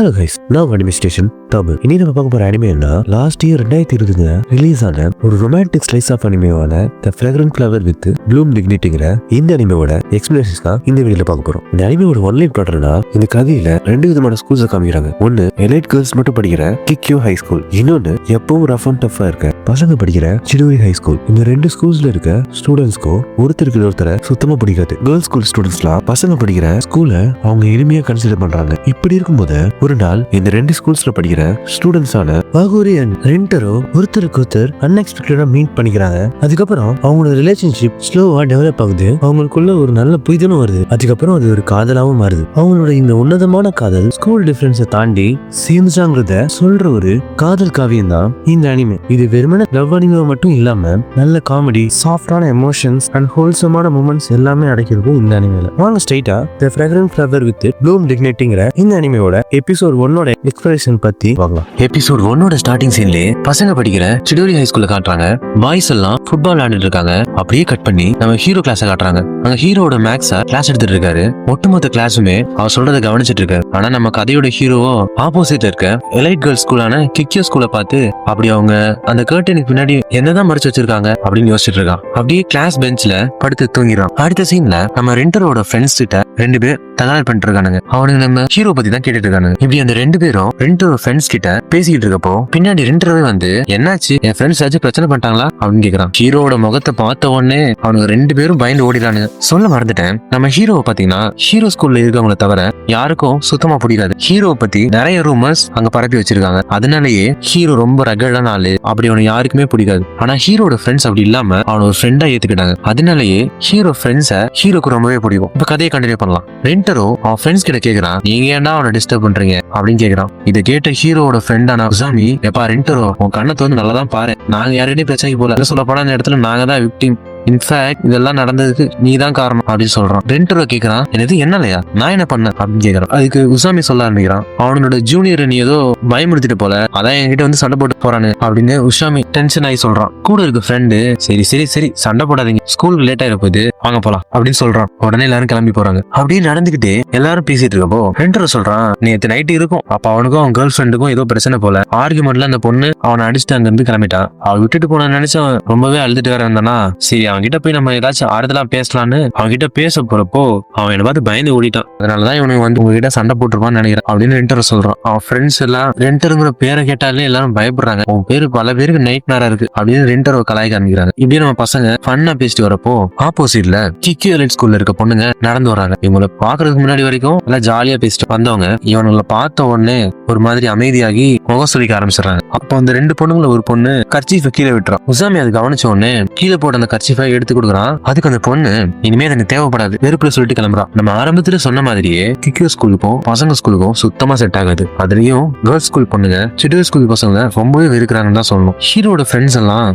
Hello guys நான் anime station Tamil இனி நம்ம பார்க்க போற அனிமேனா லாஸ்ட் இயர் ரெண்டாயிரத்தி இருபதுல ரிலீஸ் ஆன ஒரு romantic slice of அனிமேவான the fragrant flower with bloom டிக்னிட்டிங்கிற இந்த அனிமேவோட எக்ஸ்பிளேஷன்ஸ் தான் இந்த வீடியோல பார்க்க போறோம். இந்த அனிமேவோட ஒன்லைன் பிளாட்டர்னா இந்த கதையில ரெண்டு விதமான ஸ்கூல்ஸ் காமிக்கிறாங்க. ஒன்னு எலைட் கேர்ள்ஸ் மட்டும் படிக்கிற கிக்யூ ஹை ஸ்கூல் இன்னொன்னு எப்பவும் ரஃப் அண்ட் டஃபா இருக்க பசங்க படிக்கிற சிடுவை ஹை ஸ்கூல் இந்த ரெண்டு ஸ்கூல்ஸ்ல இருக்க ஸ்டூடெண்ட்ஸ்க்கோ ஒருத்தருக்கு ஒருத்தரை சுத்தமா பிடிக்காது. கேர்ள்ஸ் ஸ்கூல் ஸ்டூடெண்ட்ஸ்லாம் பசங்க படிக்கிற ஸ்கூலை அவங்க எளிமையா கன்சிடர் பண்றாங்க. இப்படி இருக்கும்போது ஒரு நாள் இந்த ரெண்டு ஸ்கூல்ஸ்ல படிக்கிற ஸ்டூடெண்ட்ஸான வாகூரி அண்ட் ரெண்டரோ ஒருத்தருக்கு ஒருத்தர் அன்எக்ஸ்பெக்டடா மீட் பண்ணிக்கிறாங்க. அதுக்கப்புறம் அவங்களோட ரிலேஷன்ஷிப் ஸ்லோவா டெவலப் ஆகுது. அவங்களுக்குள்ள ஒரு நல்ல புரிதலும் வருது. அதுக்கப்புறம் அது ஒரு காதலாவும் மாறுது. அவங்களோட இந்த உன்னதமான காதல் ஸ்கூல் டிஃபரன்ஸை தாண்டி சேர்ந்துச்சாங்கிறத சொல்ற ஒரு காதல் காவியம் தான் இந்த அனிமே இது வெறுமன லவ் அனிமே மட்டும் இல்லாம நல்ல காமெடி சாஃப்டான எமோஷன்ஸ் அண்ட் ஹோல்சமான மூமெண்ட்ஸ் எல்லாமே அடைக்கிறது இந்த அனிமேல வாங்க ஸ்ட்ரைட்டா the fragrant flower with bloom டிக்னேட்டிங்கிற இந்த அனிமையோட எபிசோட் ஒன்னோட எக்ஸ்பிரஷன் பத்தி பார்க்கலாம். எபிசோட் ஒன்னோட ஸ்டார்டிங் சீன்லயே பசங்க படிக்கிற சிடோரி ஹை ஸ்கூல்ல காட்டுறாங்க. பாய்ஸ் எல்லாம் ஃபுட்பால் விளையாண்டுட்டு இருக்காங்க. அப்படியே கட் பண்ணி நம்ம ஹீரோ கிளாஸ் காட்டுறாங்க. அங்க ஹீரோட மேக்ஸ கிளாஸ் எடுத்துட்டு இருக்காரு. ஒட்டுமொத்த கிளாஸுமே அவர் சொல்றதை கவனிச்சிட்டு இருக்காரு. ஆனா நம்ம கதையோட ஹீரோவோ ஆப்போசிட்ல இருக்க எலைட் கேர்ள்ஸ் ஸ்கூலான கிக்கியோ ஸ்கூல பார்த்து அப்படி அவங்க அந்த கேர்டனுக்கு பின்னாடி என்னதான் மறைச்சு வச்சிருக்காங்க அப்படின்னு யோசிச்சுட்டு இருக்கான். அப்படியே கிளாஸ் பெஞ்ச்ல படுத்து தூங்கிடும் அடுத்த சீன்ல நம்ம ரெண்டரோட ஃப்ரெண்ட்ஸ் கிட்ட ரெண்டு பேர் தகராறு பண்ணிட்டு இருக்கானுங்க அவனுங்க நம்ம ஹீரோ பத்தி தான் கேட்டுட்டு இருக்கானுங்க இப்படி அந்த ரெண்டு பேரும் ரெண்டு ஃப்ரெண்ட்ஸ் கிட்ட பேசிக்கிட்டு இருக்கப்போ பின்னாடி ரெண்டரவே வந்து என்னாச்சு? என் ஃப்ரெண்ட்ஸ் ஆச்சு பிரச்சனை பண்ணிட்டாங்களா? அப்படின்னு கேக்குறான். ஹீரோட முகத்தை பார்த்த உடனே அவனுங்க ரெண்டு பேரும் பயந்து ஓடிடானுங்க சொல்ல மறந்துட்டேன். நம்ம ஹீரோவை பாத்தீங்கன்னா ஹீரோ ஸ்கூல்ல இருக்கவங்கள தவிர யாருக்கும் சுத்தமா பிடிக்காது. ஹீரோவை பத்தி நிறைய ரூமர்ஸ் அங்க பரப்பி வச்சிருக்காங்க. அதனாலயே ஹீரோ ரொம்ப ரகடான ஆளு அப்படி அவனை யாருக்குமே பிடிக்காது. ஆனா ஹீரோட ஃப்ரெண்ட்ஸ் அப்படி இல்லாம அவனோட ஒரு ஃப்ரெண்டா ஏத்துக்கிட்டாங்க. அதனாலயே ஹீரோ ஃப்ரெண்ட்ஸ ஹீரோக்கு ரொம்பவே பிடிக்கும். இப்ப கதையை கண்டினியூ பண்ணலாம். ரெண்டரோ அவன் ஃப்ரெண்ட்ஸ் கிட்ட கேக்குறான் நீங்க ஏன்டா அவனை டிஸ்டர்ப் பண்றீங்க? அப்படின்னு கேக்குறான். இதை கேட்ட ஹீரோவோட ஃப்ரெண்டான உசாமி எப்பா ரெண்டரோ உன் கண்ணத்தை வந்து நல்லா தான் பாரு. நாங்க யாரையும் பிரச்சனைக்கு போல சொல்ல போனா இந்த இடத்துல நாங்க தான் விக்டிம் இன்ஃபேக்ட் இதெல்லாம் நடந்ததுக்கு நீ தான் காரணம் அப்படின்னு சொல்றான். ரெண்டரோ கேக்குறான். எனது என்னலையா? நான் என்ன பண்ணேன்? அப்படின்னு கேக்குறான். அதுக்கு உசாமி சொல்ல ஆரம்பிக்கிறான். அவனோட ஜூனியர் நீ ஏதோ பயமுறுத்திட்டு போல. அதான் என்கிட்ட வந்து சண்டை போட்டு போறானு அப்படின்னு உஷாமி டென்ஷன் ஆகி சொல்றான். கூட இருக்க ஃப்ரெண்டு சரி சரி சரி சண்டை போடாதீங்க. ஸ்கூலுக்கு லேட் ஆயிட போகுது. வாங்க போலாம் அப்படின்னு சொல்றான். உடனே எல்லாரும் கிளம்பி போறாங்க. அப்படியே நடந்துகிட்டு எல்லாரும் பேசிட்டு இருக்கப்போ ரெண்டரோ சொல்றான் நேத்து நைட்டு இருக்கும். அப்ப அவனுக்கும் அவன் கேர்ள் ஃப்ரெண்டுக்கும் ஏதோ பிரச்சனை போல. ஆர்குமெண்ட்ல அந்த பொண்ணு அவனை அடிச்சுட்டு அங்க இருந்து கிளம்பிட்டான். அவன் விட்டுட்டு போன நினைச்சு ரொம்பவே அழுதுட்டு வேற இருந்தானா சரி அவன் கிட்ட போய் நம்ம ஏதாச்சும் ஆறுதலா பேசலான்னு அவன் கிட்ட பேச போறப்போ அவன் என்ன பார்த்து பயந்து ஓடிட்டான். அதனாலதான் இவனுக்கு வந்து உங்ககிட்ட சண்டை போட்டுருப்பான்னு நினைக்கிறேன் அப்படின்னு ரெண்டர் சொல்றான். அவன் ஃப்ரெண்ட்ஸ் எல்லாம் ரெண்டருங்கிற பேரை கேட்டாலே எல்லாரும் பயப்படுறாங்க. உன் பேரு பல பேருக்கு நைட் நேரா இருக்கு அப்படின்னு ரெண்டர் கலாய் காமிக்கிறாங்க இப்படியே நம்ம பசங்க ஃபன்னா பேசிட்டு வரப்போ ஆப்போசிட்ல கிக்கி எலைட் ஸ்கூல்ல இருக்க பொண்ணுங்க நடந்து வராங்க இவங்களை பாக்குறதுக்கு முன்னாடி வரைக்கும் எல்லாம் ஜாலியா பேசிட்டு வந்தவங்க இவனுங்களை பார்த்த உடனே ஒரு மாதிரி அமைதியாகி முகம் சொல்லிக்க ஆரம்பிச்சிடுறாங்க. அப்போ அந்த ரெண்டு பொண்ணுங்கள ஒரு பொண்ணு கர்ச்சீஃபை கீழே விட்டுறான். உசாமி அது கவனிச்ச உடனே கீழே போட்ட அந்த கர்ச்சீஃபை எடுத்து கொடுக்குறான். அதுக்கு அந்த பொண்ணு இனிமே எனக்கு தேவைப்படாது வெறுப்புல சொல்லிட்டு கிளம்புறான் நம்ம ஆரம்பத்துல சொன்ன மாதிரியே கிக்கியோ ஸ்கூலுக்கும் பசங்க ஸ்கூலுக்கும் சுத்தமா செட் ஆகாது. அதுலயும் கேர்ள்ஸ் ஸ்கூல் பொண்ணுங்க சிடு ஸ்கூல் பசங்க ரொம்பவே வெறுக்கிறாங்கன்னு தான் சொல்லணும். ஹீரோட ஃப்ரெண்ட்ஸ் எல்லாம்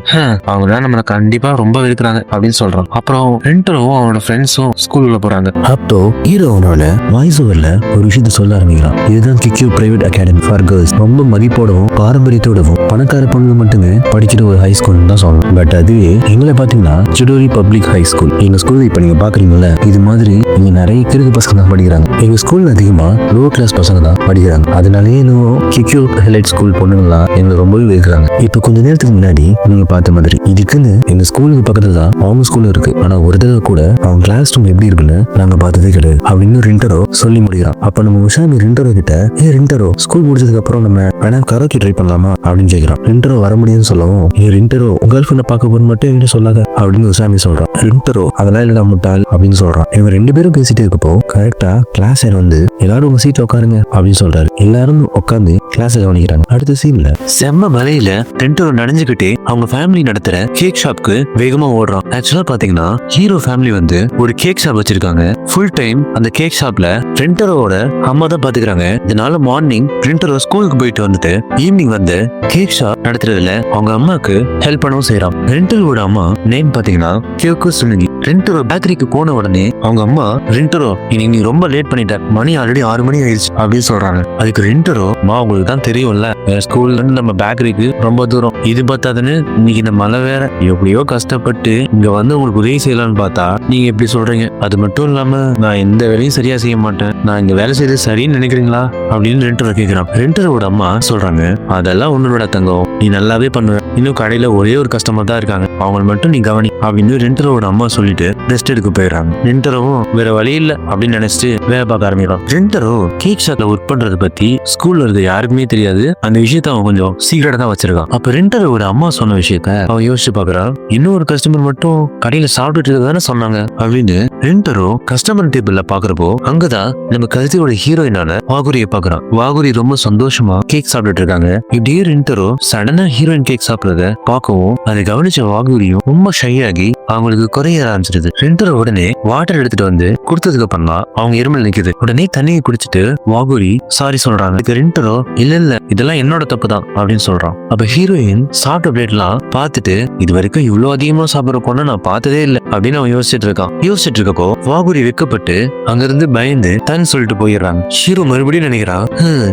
அவங்க தான் நம்மள கண்டிப்பா ரொம்ப வெறுக்கிறாங்க அப்படின்னு சொல்றான். அப்புறம் ரெண்டரும் அவனோட ஃப்ரெண்ட்ஸும் ஸ்கூலுக்குள்ள போறாங்க. அப்போ ஹீரோ அவனோட வாய்ஸ் ஓவர்ல ஒரு விஷயத்த சொல்ல ஆரம்பிக்கிறான். இதுதான் Kikyo private academy for girls ரொம்ப மதிப்போடவும் பாரம்பரியத்தோடவும் பணக்கார பொண்ணுங்க மட்டுமே படிக்கிற ஒரு ஹை ஸ்கூல்னு தான் சொல்லணும். பட் அதுவே எங்களை பாத்தீங்கன்னா சிடோரி பப்ளிக் ஹை ஸ்கூல். எங்க ஸ்கூல் இப்ப நீங்க பாக்குறீங்கல்ல இது மாதிரி இங்க நிறைய கிறுக்கு பசங்க தான் படிக்கிறாங்க. எங்க ஸ்கூலில் அதிகமா லோ கிளாஸ் பசங்க தான் படிக்கிறாங்க. அதனாலேயே இன்னும் கிக்யூ ஹைலைட் ஸ்கூல் பொண்ணுங்கலாம் எங்களை ரொம்பவே இருக்கிறாங்க இப்ப கொஞ்ச நேரத்துக்கு முன்னாடி நீங்க பார்த்த மாதிரி இதுக்குன்னு எங்க ஸ்கூலுக்கு பக்கத்துல தான் அவங்க ஸ்கூல் இருக்கு. ஆனா ஒரு தடவை கூட அவங்க கிளாஸ் ரூம் எப்படி இருக்குன்னு நாங்க பார்த்ததே கிடையாது. அப்படின்னு ரிண்டரோ சொல்லி முடிக்கிறான். அப்ப நம்ம உஷாமி ரிண்டரோ கிட்ட ஏ ரிண்டரோ ஸ்கூல் முடிச்சதுக்கு அப்புறம் நம்ம வேணா கரோக்கி ட்ரை பண்ணலாமா? அப்படின்னு கேட்கிறான் ரிண்டரோ வர முடியும்னு சொல்லவும் ஏ ரிண்டரோ உங்க கேர்ள் ஃபிரெண்ட் பார்க்க போது மட்டும் என்கிட்ட சொல்லாத. அப்படின்னு சாமி சொல்றான். ரிண்டரோ அதெல்லாம் இல்லடா முட்டாள் அப்படின்னு சொல்றான். இவங்க ரெண்டு பேரும் பேசிட்டு இருக்கப்போ கரெக்டா கிளாஸ் வந்து எல்லாரும் உங்க சீட்ல உட்காருங்க அப்படின்னு சொல்றாரு. எல்லாரும் உட்காந்து கிளாஸ் கவனிக்கிறாங்க. அடுத்த சீன்ல செம்ம மலையில ரெண்டரோ நனைஞ்சுக்கிட்டே அவங்க ஃபேமிலி நடத்துற கேக் ஷாப்க்கு வேகமா ஓடுறான். ஆக்சுவலா பாத்தீங்கன்னா ஹீரோ ஃபேமிலி வந்து ஒரு கேக் ஷாப் வச்சிருக்காங்க. ஃபுல் டைம் அந்த கேக் ஷாப்ல ரெண்டரோட அம்மா தான் பாத்துக்கிறாங்க. இதனால மார்னிங் ரெண்டரோ ஸ்கூலுக்கு போயிட்டு வந்துட்டு ஈவினிங் வந்து கேக் ஷாப் நடத்துறதுல அவங்க அம்மாக்கு ஹெல்ப் பண்ணவும் செய்யறான் ரெண்டரோட அம்மா நேம் பாத்தீங்கன்னா 이나 키우쿠스는 ரெண்டரோ பேக்கரிக்கு போன உடனே அவங்க அம்மா ரெண்டரோ இன்னைக்கு நீ ரொம்ப லேட் பண்ணிட்ட. மணி ஆல்ரெடி ஆறு மணி ஆயிடுச்சு அப்படின்னு சொல்றாங்க. அதுக்கு ரெண்டரோ மா உங்களுக்கு தான் தெரியும்ல ஸ்கூல்ல இருந்து நம்ம பேக்கரிக்கு ரொம்ப தூரம். இது பார்த்தாதுன்னு இன்னைக்கு இந்த மழை வேற. எப்படியோ கஷ்டப்பட்டு இங்க வந்து உங்களுக்கு உதவி செய்யலாம்னு பார்த்தா நீங்க எப்படி சொல்றீங்க. அது மட்டும் இல்லாம நான் எந்த வேலையும் சரியா செய்ய மாட்டேன். நான் இங்க வேலை செய்யறது சரின்னு நினைக்கிறீங்களா? அப்படின்னு ரெண்டரோ கேட்கிறான் ரெண்டரோட அம்மா சொல்றாங்க அதெல்லாம் உன்னோட தங்கம். நீ நல்லாவே பண்ணுவ. இன்னும் கடையில ஒரே ஒரு கஸ்டமர் தான் இருக்காங்க. அவங்கள மட்டும் நீ கவனி அப்படின்னு ரெண்டரோட அம்மா சொல்லி பண்ணிட்டு ரெஸ்ட் எடுக்க போயிடுறாங்க. ரெண்டரும் வேற வழி இல்ல அப்படின்னு நினைச்சிட்டு வேலை பார்க்க ஆரம்பிக்கிறான். ரெண்டரோ கேக் ஷாப்ல ஒர்க் பண்றதை பத்தி ஸ்கூல்ல இருக்க யாருக்குமே தெரியாது. அந்த விஷயத்த அவன் கொஞ்சம் சீக்கிரட்டா தான் வச்சிருக்கான். அப்ப ஒரு அம்மா சொன்ன விஷயத்த அவன் யோசிச்சு பாக்குறான் இன்னொரு கஸ்டமர் மட்டும் கடையில சாப்பிட்டுட்டு இருக்கதானே சொன்னாங்க. அப்படின்னு ரெண்டரோ கஸ்டமர் டேபிள்ல பாக்குறப்போ அங்கதான் நம்ம கருத்தியோட ஹீரோயினான வாகுரியை பாக்குறான் வாகுரி ரொம்ப சந்தோஷமா கேக் சாப்பிட்டுட்டு இருக்காங்க. இப்படியே ரெண்டரோ சடனா ஹீரோயின் கேக் சாப்பிடுறத பார்க்கவும் அதை கவனிச்ச வாகுரியும் ரொம்ப ஷை ஆகி அவங்களுக்கு குறைய ஆரம்பிச்சிருது. ரெண்டரோ உடனே வாட்டர் எடுத்துட்டு வந்து கொடுத்ததுக்கு அப்புறமா அவங்க இருமல் நிக்குது. உடனே தண்ணியை குடிச்சிட்டு வாகுரி சாரி சொல்றாங்க. இதுக்கு ரெண்டரோ இல்ல இல்ல இதெல்லாம் என்னோட தப்பு தான் அப்படின்னு சொல்றான். அப்ப ஹீரோயின் சாப்பிட்ட பிளேட்லாம் பார்த்துட்டு இது வரைக்கும் இவ்வளவு அதிகமா சாப்பிடுற பொண்ணை நான் பார்த்ததே இல்ல அப்படின்னு அவன் யோசிச்சுட்டு இருக்கான். யோசிச்சுட்டு இருக்கப்போ வாகுரி வெக்கப்பட்டு அங்கிருந்து பயந்து தன் சொல்லிட்டு போயிடுறாங்க. ஹீரோ மறுபடியும் நினைக்கிறான்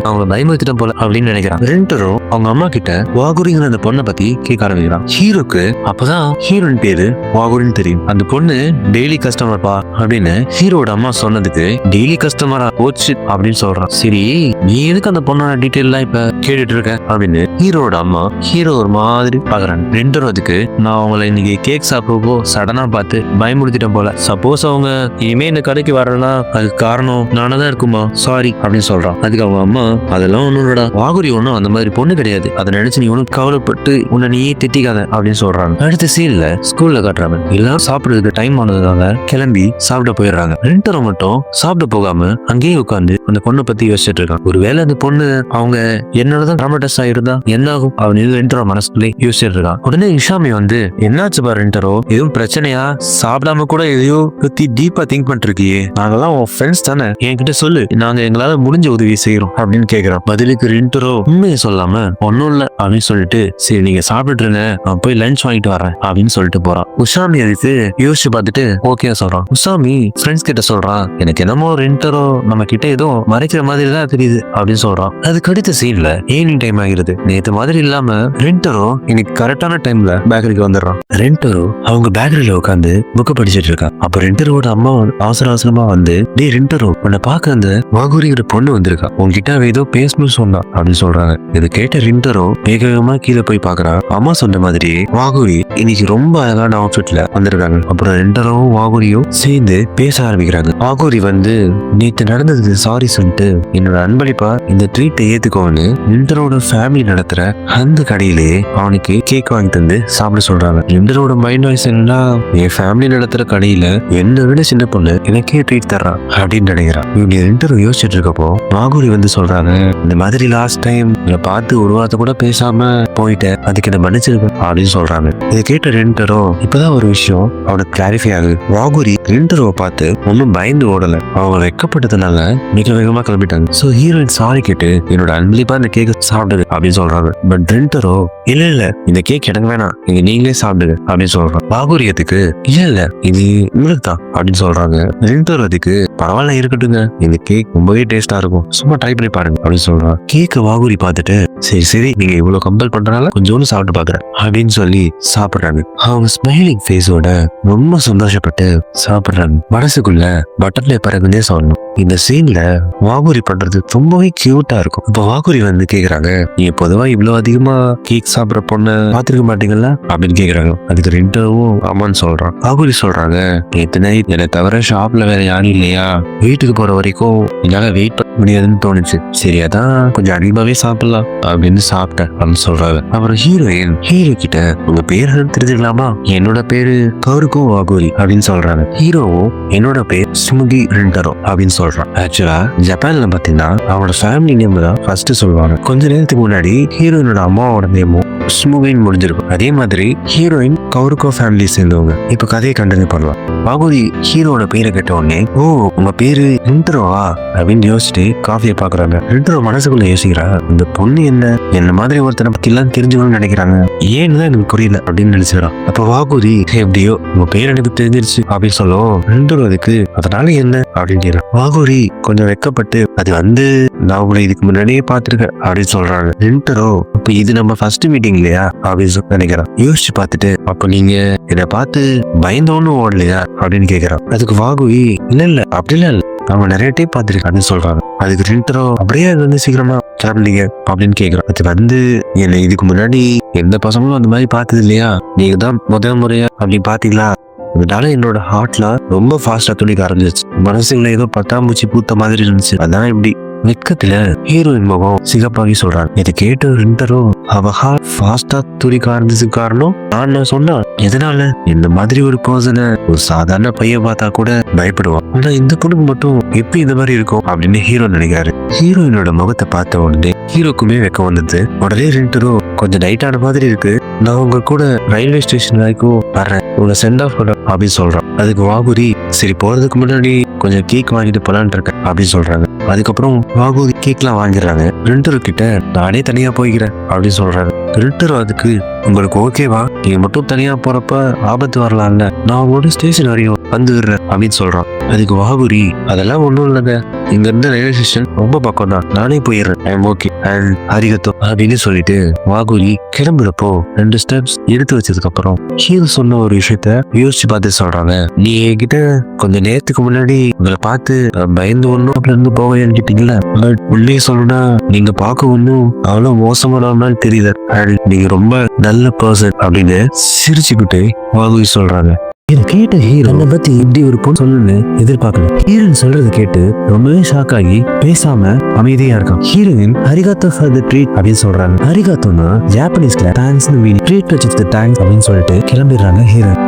அவங்கள பயமுறுத்திட்டேன் போல அப்படின்னு நினைக்கிறான். ரெண்டரும் அவங்க அம்மா கிட்ட வாகுரிங்கிற அந்த பொண்ணை பத்தி கேட்க ஆரம்பிக்கிறான். ஹீரோக்கு அப்பதான் ஹீரோயின் பேரு வாகுரின்னு தெரியும். அந்த பொண்ணு டெய்லி கஸ்டமர் பா அப்படின்னு ஹீரோட அம்மா சொன்னதுக்கு டெய்லி கஸ்டமரா போச்சு அப்படின்னு சொல்றான் சரி நீ எதுக்கு அந்த பொண்ணோட டீட்டெயில் எல்லாம் இப்ப கேட்டுட்டு இருக்க? அப்படின்னு ஹீரோட அம்மா ஹீரோ ஒரு மாதிரி பாக்குறாங்க. ரெண்டு அதுக்கு நான் அவங்கள இன்னைக்கு கேக் சாப்பிடுறப்போ சடனா பார்த்து பயமுறுத்திட்டேன் போல. சப்போஸ் அவங்க இனிமே இந்த கடைக்கு வரலாம் அதுக்கு காரணம் நானா தான் இருக்குமா? சாரி அப்படின்னு சொல்றான் அதுக்கு அவங்க அம்மா அதெல்லாம் ஒன்னோட வாகுரி ஒன்றும் அந்த மாதிரி பொண்ணு கிடையாது. அதை நினைச்சு நீ ஒன்னும் கவலைப்பட்டு உன்னை நீயே திட்டிக்காத அப்படின்னு சொல்றாங்க. அடுத்த சீன்ல ஸ்கூல்ல காட்டுறாங்க எல்லாரும் சாப்பிடுறதுக்கு டைம் ஆனதுனால கிளம்பி சாப்பிட போயிடுறாங்க. ரெண்டரும் மட்டும் சாப்பிட போகாம அங்கேயே உட்காந்து அந்த பொண்ணை பத்தி யோசிச்சுட்டு இருக்கான் ஒருவேளை அந்த பொண்ணு அவங்க என்னோடதான் ட்ராமடஸ் ஆயிருந்தா என்ன ஆகும் அப்படின்னு ரெண்டரோ மனசுக்குள்ளே யோசிச்சுட்டு இருக்கான் உடனே இஷாமி வந்து என்னாச்சு பாரு ரெண்டரோ எதுவும் பிரச்சனையா? சாப்பிடாம கூட எதையோ பத்தி டீப்பா திங்க் பண்ணிருக்கியே நாங்கெல்லாம் உன் ஃப்ரெண்ட்ஸ் தானே. என்கிட்ட சொல்லு. நாங்க எங்களால முடிஞ்ச உதவி செய்யறோம் அப்படின்னு கேக்குறான். பதிலுக்கு ரெண்டரோ உண்மையை சொல்லாம ஒன்னும் இல்ல. அப்படின்னு சொல்லிட்டு சரி நீங்க சாப்பிட்டுட்டு இருங்க நான் போய் லஞ்ச் வாங்கிட்டு வரேன். அப்படின்னு சொல்லிட்டு போறான். உஷாமி அதுக்கு யோசிச்சு பார்த்துட்டு ஓகே சொல்றான். உஷாமி ஃப்ரெண்ட்ஸ் கிட்ட சொல்றான். எனக்கு என்னமோ ரெண்டரோ நம்ம கிட்ட ஏதோ மறைக்கிற மாதிரி தான் தெரியுது அப்படின்னு சொல்றான். அதுக்கு அடுத்த சீன்ல ஈவினிங் டைம் ஆகிருது நேத்து மாதிரி இல்லாம ரெண்டரோ இன்னைக்கு கரெக்டான டைம்ல பேக்கரிக்கு வந்துடுறான். ரெண்டரோ அவங்க பேக்கரியில உட்காந்து புக்க படிச்சிட்டு இருக்கான். அப்ப ரெண்டரோட அம்மா வந்து அவசர அவசரமா வந்து டே ரெண்டரோ உன்னை பார்க்க அந்த வாகூரிங்கிற பொண்ணு வந்திருக்கா. உன்கிட்ட அவ ஏதோ பேசணும்னு சொன்னா அப்படின்னு சொல்றாங்க. இதை கேட்ட ரெண்டரோ வேக வேகமா கீழே போய் பாக்குறான் அம்மா சொன்ன மாதிரி வாகுரி இன்னைக்கு ரொம்ப அழகான அவுட்ஃபிட்ல வந்திருக்காங்க. அப்புறம் ரெண்டரவும் வாகுரியும் சேர்ந்து பேச ஆரம்பிக்கிறாங்க. வாகுரி வந்து நேத்து நடந்ததுக்கு சாரி சொல்லிட்டு என்னோட அன்பளிப்பா இந்த ட்ரீட்டை ஏத்துக்கோன்னு ரெண்டரோட ஃபேமிலி நடத்துற அந்த கடையிலே அவனுக்கு கேக் வாங்கி தந்து சாப்பிட சொல்றாங்க. ரெண்டரோட மைண்ட் வாய்ஸ் என்னன்னா என் ஃபேமிலி நடத்துற கடையில என்ன விட சின்ன பொண்ணு எனக்கே ட்ரீட் தர்றான் அப்படின்னு நினைக்கிறான். இவங்க ரெண்டரும் யோசிச்சுட்டு இருக்கப்போ மாகுரி வந்து சொல்றாங்க இந்த மாதிரி லாஸ்ட் டைம் இதை பார்த்து ஒரு வாரத்தை கூட பேசாம போயிட்டேன். அதுக்கு என்ன மன்னிச்சிருக்கேன் அப்படின்னு சொல்றாங்க. இதை கேட்ட ரெண்டரும் இப்பதான் ஒரு விஷயம் அவனுக்கு கிளாரிஃபை ஆகுது. வாகுரி ரெண்டரோவை பார்த்து ஒன்றும் பயந்து ஓடல. அவங்க வெக்கப்பட்டதுனால மிக வேகமா கிளம்பிட்டாங்க. சோ ஹீரோயின் சாரி கேட்டு என்னோட அன்பளிப்பா இந்த கேக்க சாப்பிடுது அப்படின்னு சொல்றாங்க. பட் ரெண்டரோ இல்ல இல்ல. இந்த கேக் எனக்கு வேணாம். நீங்க நீங்களே சாப்பிடுங்க அப்படின்னு சொல்றாங்க. வாகுரியத்துக்கு இல்ல இல்ல இது உங்களுக்கு தான் அப்படின்னு சொல்றாங்க. ரெண்டரோ பரவாயில்ல இருக்கட்டுங்க இந்த கேக் ரொம்பவே டேஸ்டா இருக்கும். சும்மா ட்ரை பண்ணி பாருங்க அப்படின்னு சொல்றான் கேக்க வாகுரி பார்த்துட்டு சரி சரி நீங்க இவ்வளவு கம்பல் பண்றனால கொஞ்சோண்டு சாப்பிட்டு பாக்குறேன் அப்படின்னு சொல்லி சாப்பிடுறாங்க. அவங்க ஸ்மைலிங் ஃபேஸோட ரொம்ப சந்தோஷப்பட்டு சாப்பிடுறாங்க. மனசுக்குள்ள பட்டர்ஃப்ளை பறகுன்னே சொல்லணும். இந்த சீன்ல வாகுரி பண்றது ரொம்பவே கியூட்டா இருக்கும். இப்ப வாகுரி வந்து கேக்குறாங்க நீங்க பொதுவா இவ்வளவு அதிகமா கேக் சாப்பிடுற பொண்ணை பாத்துருக்க மாட்டீங்கல்ல? அப்படின்னு கேக்குறாங்க. அதுக்கு ரெண்டாவும் ஆமான்னு சொல்றான். வாகுரி சொல்றாங்க நேத்து நைட் என்னை தவிர ஷாப்ல வேற யாரும் இல்லையா? வீட்டுக்கு போற வரைக்கும் என்னால வெயிட் பண்ண முடியாதுன்னு தோணுச்சு. சரி அதான் கொஞ்சம் அதிகமாவே சாப்பிடலாம் அப்படின்னு சாப்பிட்டேன் அப்படின்னு சொல்றாங்க அப்புறம் ஹீரோயின் ஹீரோ கிட்ட உங்க பேர் தெரிஞ்சுக்கலாமா? என்னோட பேரு கௌருக்கும் வாகுரி அப்படின்னு சொல்றாங்க. ஹீரோவும் என்னோட பேர் சுமுகி ரெண்டரோ அப்படின்னு சொல்றான். ஆக்சுவலா ஜப்பான்ல பாத்தீங்கன்னா அவனோட ஃபேமிலி நேம் தான் ஃபர்ஸ்ட் சொல்லுவாங்க. கொஞ்ச நேரத்துக்கு முன்னாடி ஹீரோயினோட அம்மாவோட நேமும் ஸ்மூவின் முடிஞ்சிருக்கும். அதே மாதிரி ஹீரோயின் கௌருக்கோ ஃபேமிலி சேர்ந்தவங்க. இப்ப கதையை கண்டினியூ பண்ணலாம். பாகுரி ஹீரோட பேரை கேட்ட உடனே ஓ உங்க பேரு இன்ட்ரோவா அப்படின்னு யோசிச்சுட்டு காஃபியை பாக்குறாங்க இன்ட்ரோ மனசுக்குள்ள யோசிக்கிறா இந்த பொண்ணு என்ன? என்ன மாதிரி ஒருத்தனை பத்தி எல்லாம் தெரிஞ்சுக்கணும்னு நினைக்கிறாங்க. ஏன்னு தான் எனக்கு புரியல அப்படின்னு நினைச்சுக்கிறான் அப்ப வாகுரி எப்படியோ உங்க பேர் எனக்கு தெரிஞ்சிருச்சு அப்படின்னு சொல்லுவோம் இன்ட்ரோ அதுக்கு அதனால என்ன? அப்படின்னு வாகுரி கொஞ்சம் வெக்கப்பட்டு அது வந்து நான் உங்களை இதுக்கு முன்னாடியே பார்த்துருக்கேன் அப்படின்னு சொல்றாங்க. இன்டரோ இப்ப இது நம்ம ஃபர்ஸ்ட் மீட்டிங் இல்லையா? அப்படின்னு நினைக்கிறான் யோசிச்சு பார்த்துட்டு அப்ப நீங்க என்னை பார்த்து பயந்தோன்னு ஓடலையா அப்படின்னு கேக்குறான். அதுக்கு வாகுவி இல்ல இல்ல அப்படிலாம் இல்ல. அவங்க நிறைய டைப் பார்த்திருக்கான்னு சொல்றாங்க. அதுக்கு ரெண்டரோ அப்படியே அது வந்து சீக்கிரமா கிளம்பிங்க அப்படின்னு கேக்குறான். அது வந்து என்னை இதுக்கு முன்னாடி எந்த பசங்களும் அந்த மாதிரி பார்த்தது இல்லையா? நீங்க தான் முதல் முறையா அப்படி பாத்தீங்களா அதனால என்னோட ஹார்ட்ல ரொம்ப ஃபாஸ்டா துடிக்க ஆரம்பிச்சிச்சு மனசுல ஏதோ பட்டாம்பூச்சி பூத்த மாதிரி இருந்துச்சு. அதான் இப்படி வெட்கத்துல ஹீரோயின் முகம் சிகப்பாகி சொல்றாங்க. இதை கேட்டு ரெண்டரும் அவ ஹார்ட் ஃபாஸ்டா துடிக்க ஆரம்பிச்சதுக்கு காரணம் நான் நான் சொன்னா எதனால? இந்த மாதிரி ஒரு பர்சனை ஒரு சாதாரண பையன் பார்த்தா கூட பயப்படுவான். ஆனா இந்த பொண்ணுக்கு மட்டும் எப்படி இந்த மாதிரி இருக்கும் அப்படின்னு ஹீரோ நினைக்கிறாரு. ஹீரோயினோட முகத்தை பார்த்த உடனே ஹீரோக்குமே வெக்கம் வந்தது. உடனே ரிண்டரோ கொஞ்சம் நைட் ஆன மாதிரி இருக்கு. நான் உங்க கூட ரயில்வே ஸ்டேஷன் வரைக்கும் வரேன் உங்களை சென்ட் ஆஃப் பண்ண அப்படின்னு சொல்றான். அதுக்கு வாகுரி சரி போறதுக்கு முன்னாடி கொஞ்சம் கேக் வாங்கிட்டு போலான் இருக்கேன் அப்படின்னு சொல்றாங்க. அதுக்கப்புறம் வாகுரி கேக்லாம் வாங்கிடுறாங்க. ரெண்டரு கிட்ட நானே தனியா போய்க்கிறேன் அப்படின்னு சொல்றாரு ரெண்டரும் அதுக்கு உங்களுக்கு ஓகேவா நீங்க மட்டும் தனியா போறப்ப ஆபத்து வரலாம்ல. நான் உங்களோட ஸ்டேஷன் வரையும் வந்துடுறேன் அப்படின்னு சொல்றான். அதுக்கு வாகுரி அதெல்லாம் ஒன்றும் இல்லைங்க. இங்க இருந்த ரயில்வே ஸ்டேஷன் ரொம்ப பக்கம் தான் நானே போயிடுறேன். ஐம் ஓகே அண்ட் ஹரிகத்தோ அப்படின்னு சொல்லிட்டு வாகுரி கிளம்புறப்போ ரெண்டு ஸ்டெப்ஸ் எடுத்து வச்சதுக்கு அப்புறம் ஹீல் சொன்ன ஒரு விஷயத்த யோசிச்சு பார்த்து சொல்றாங்க. நீ என்கிட்ட கொஞ்ச நேரத்துக்கு முன்னாடி உங்களை பார்த்து பயந்து ஒண்ணும் அப்படி இருந்து போக கேட்டீங்களா பட் உள்ளே சொல்லணும்னா நீங்க பார்க்க ஒன்றும் அவ்வளவு மோசமான மாதிரி தெரியல. அண்ட் நீங்க ரொம்ப நல்ல பர்சன் அப்படின்னு சிரிச்சுக்கிட்டு வாகுரி சொல்றாங்க. இதை கேட்ட ஹீரோ என்னை பத்தி இப்படி இருக்கும் பொண்ணு சொல்லணும்னு எதிர்பார்க்கல. ஹீரோயின் சொல்றது கேட்டு ரொம்பவே ஷாக் ஆகி பேசாம அமைதியா இருக்கான். ஹீரோயின் ஹரிகாத்தோ ஃபார் த ட்ரீட் அப்படின்னு சொல்றாங்க. ஹரிகாத்தோனா ஜாப்பனீஸ்ல தேங்க்ஸ் மீனிங் ட்ரீட் வச்சு தேங்க்ஸ் அப்படின்னு சொல்லிட்டு கிளம்பிடுறாங்க ஹீரோயின்.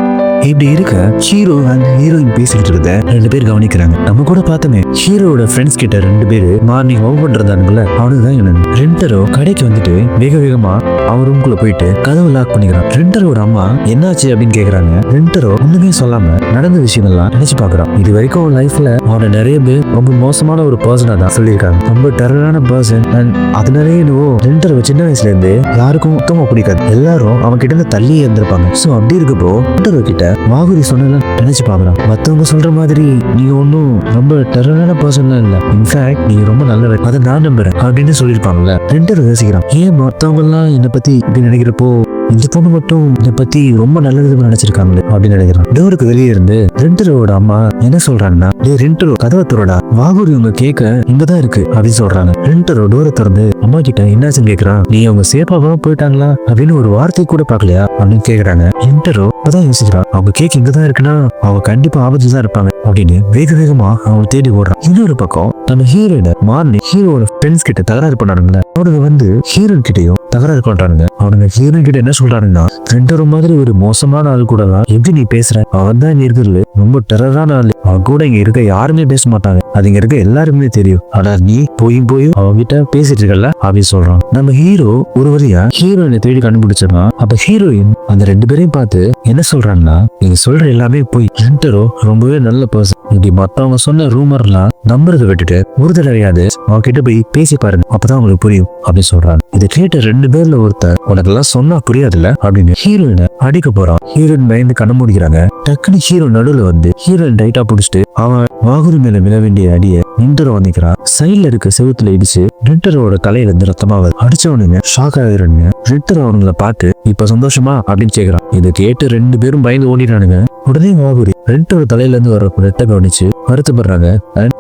இப்படி இருக்க ஹீரோ அண்ட் ஹீரோயின் பேசிக்கிட்டு இருந்த ரெண்டு பேர் கவனிக்கிறாங்க. நம்ம கூட பார்த்தோமே ஹீரோட ஃப்ரெண்ட்ஸ் கிட்ட ரெண்டு பேர் மார்னிங் ஒர்க் பண்றதானுங்கள தான் இவன் ரெண்டரோ கடைக்கு வந்துட்டு வேக வேகமா அவன் ரூம்குள்ள போயிட்டு கதவு லாக் பண்ணிக்கிறான் ரெண்டரோட அம்மா என்னாச்சு? அப்படின்னு கேக்குறாங்க. ரெண்டரோ ஒண்ணுமே சொல்லாம நடந்த விஷயம் எல்லாம் நினைச்சு பாக்குறான். இது வரைக்கும் அவன் லைஃப்ல அவனை நிறைய பேர் ரொம்ப மோசமான ஒரு பர்சனா தான் சொல்லியிருக்காங்க. ரொம்ப டெரரான பர்சன் அண்ட் அதனாலே என்னவோ ரெண்டரோ சின்ன வயசுல இருந்து யாருக்கும் சுத்தமா பிடிக்காது. எல்லாரும் அவன் கிட்ட இருந்து தள்ளி இருந்திருப்பாங்க சோ அப்படி இருக்கப்போ ரெண்டரோ கிட்ட வாகுதி சொன்னதெல்லாம் நினைச்சு பாக்குறான் மத்தவங்க சொல்ற மாதிரி நீ ஒன்றும் ரொம்ப டெரரான பர்சன்லாம் இல்ல. இன்ஃபேக்ட் நீ ரொம்ப நல்லவர் அதை நான் நம்புறேன் அப்படின்னு சொல்லியிருப்பாங்கல்ல. ரெண்டரும் யோசிக்கிறான் ஏன் மத்தவங்க எல்லாம் என்னை பத்தி இப்படி நினைக்கிறப்போ இந்த பொண்ணு மட்டும் இதை பத்தி ரொம்ப நல்லது நினைச்சிருக்காங்களே அப்படின்னு நினைக்கிறான் டோருக்கு வெளியே இருந்து ரெண்டரோட அம்மா என்ன சொல்றாங்கன்னா டே ரெண்டரோ கதவை திறடா. வாகூர் இவங்க கேட்க இங்கதான் இருக்கு அப்படின்னு சொல்றாங்க. ரெண்டரோ டோரை திறந்து அம்மா கிட்ட என்னாச்சுன்னு கேக்குறான் நீ அவங்க சேஃபாவா போயிட்டாங்களா? அப்படின்னு ஒரு வார்த்தை கூட பார்க்கலையா அப்படின்னு கேக்குறாங்க. ரெண்டரோ அப்பதான் யோசிக்கிறான் அவங்க கேக் இங்கதான் இருக்குன்னா அவங்க கண்டிப்பா ஆபத்து தான் இருப்பாங்க அப்படின்னு வேக வேகமா அவன் தேடி ஓடுறான். இன்னொரு பக்கம் நம்ம ஹீரோட மார்னிங் ஹீரோட ஃப்ரெண்ட்ஸ் கிட்ட தகராறு பண்ணாருங்கள அவனுங்க வந்து ஹீரோன் கிட்டயும் தகராறு பண்றானுங்க. அவனுங்க ஹீரோயின் கிட்ட என்ன சொல்றானுங்கன்னா ரெண்டரும் மாதிரி ஒரு மோசமான ஆள் கூட தான் எப்படி நீ பேசுற? அவன் தான் இங்க இருக்கிறது. ரொம்ப டெரரான ஆள். அவன் கூட இங்க இருக்க யாருமே பேச மாட்டாங்க. அது இங்க இருக்க எல்லாருமே தெரியும். ஆனா நீ போயும் போயும் அவன் கிட்ட பேசிட்டு இருக்கல அப்படின்னு சொல்றான். நம்ம ஹீரோ ஒரு வழியா ஹீரோயினை தேடி கண்டுபிடிச்சிருக்கான் அப்ப ஹீரோயின் அந்த ரெண்டு பேரையும் பார்த்து என்ன சொல்றாங்கன்னா நீங்க சொல்ற எல்லாமே போய் ஹண்டரோ ரொம்பவே நல்ல பர்சன் இப்படி மத்தவங்க சொன்ன ரூமர்லாம் நம்புறதை விட்டுட்டு ஒரு தடவையாவது அவகிட்ட போய் பேசி பாருங்க அப்பதான் உங்களுக்கு புரியும் அப்படின்னு சொல்றாங்க. இதை கேட்ட ரெண்டு பேர்ல ஒருத்தர் உனக்கெல்லாம் சொன்னா புரியாதுல்ல? அப்படின்னு ஹீரோயினை அடிக்க போறான். ஹீரோயின் பயந்து கண்ண முடிக்கிறாங்க. டக்குனு ஹீரோ நடுவுல வந்து ஹீரோயின் டைட்டா புடிச்சிட்டு அவன் வாகுரி மேல விழ வேண்டிய அடிய நின்டரோ வந்துக்கிறான் சைட்ல இருக்க செவுத்துல இடிச்சு ரிட்டரோட தலையில இருந்து ரத்தமா வருது. அடிச்சவனுங்க ஷாக் ஆகுறானுங்க ரிட்டர் அவனுங்களை பார்த்து இப்ப சந்தோஷமா? அப்படின்னு கேக்குறான். இதை கேட்டு ரெண்டு ரெண்டு பேரும் பயந்து ஓடிடுறானுங்க உடனே வாகுரி ரெண்டர் தலையில இருந்து வர ரெட்டை கவனிச்சு வருத்தப்படுறாங்க.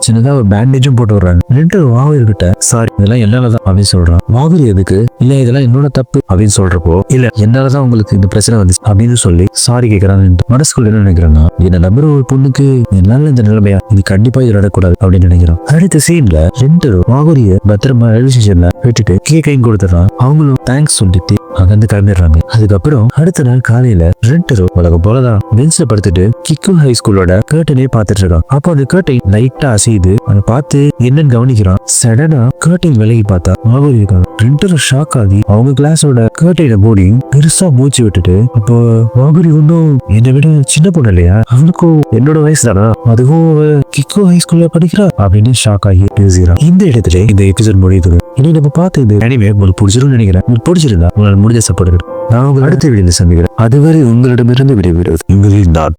சின்னதா ஒரு பேண்டேஜும் போட்டு வர்றாங்க ரெண்டர் வாகுரி கிட்ட சாரி இதெல்லாம் என்னாலதான் அப்படின்னு சொல்றான். வாகுரி எதுக்கு? இல்ல இதெல்லாம் என்னோட தப்பு அப்படின்னு சொல்றப்போ இல்ல என்னாலதான் உங்களுக்கு இந்த பிரச்சனை வந்துச்சு அப்படின்னு சொல்லி சாரி கேக்குறாங்க மனசுக்குள்ள என்ன நினைக்கிறேன்னா என்ன நம்பர் ஒரு பொண்ணுக்கு என்னால இந்த நிலைமையா? இது கண்டிப்பா இது நடக்கூடாது அப்படின்னு நினைக்கிறான். அடுத்த சீன்ல ரெண்டு வாகுரிய பத்திரமா ரயில்வே ஸ்டேஷன்ல விட்டுட்டு கேக்கையும் கொடுத்துறான் அவங்களும் தேங்க்ஸ் சொல்லிட்டு அங்கிருந்து கிளம்பிடுறாங்க. அதுக்கப்புறம் அடுத்த நாள் காலையில ரெண்டரும் உலக போலதான். பெஞ்ச்ல படுத்துட்டு கிக்கு ஹை ஸ்கூலோட கேர்டனே பார்த்துட்டு இருக்கான் அப்போ அந்த கேர்டை லைட்டா அசையுது. அதை பார்த்து என்னன்னு கவனிக்கிறான். சடனா கர்ட்டின் விலகி பார்த்தா மாகுரி இருக்காங்க ரெண்டரும் ஷாக் ஆகி அவங்க கிளாஸோட கர்ட்டைன மூடி பெருசா மூச்சு விட்டுட்டு அப்போ மாகுரி ஒன்றும் என்னை விட சின்ன பொண்ணு இல்லையா? அவனுக்கும் என்னோட வயசு தானா? அதுவும் கிக்கோ ஹை ஸ்கூல்ல படிக்கிறா அப்படின்னு ஷாக் ஆகி பேசுகிறான். இந்த இடத்துல இந்த எபிசோட் முடியுது. இனி நம்ம பார்த்து இந்த அனிமே உங்களுக்கு பிடிச்சிரும்னு நினைக்கிறேன். உங்களுக்கு பிடிச்சிருந்தா உங்களால் முடிஞ்ச சப்போர்ட் நான் உங்களை அடுத்த வீடியோவில் சந்திக்கிறேன். அதுவரை உங்களிடமிருந்து விடைபெறுவது. உங்களில் நான்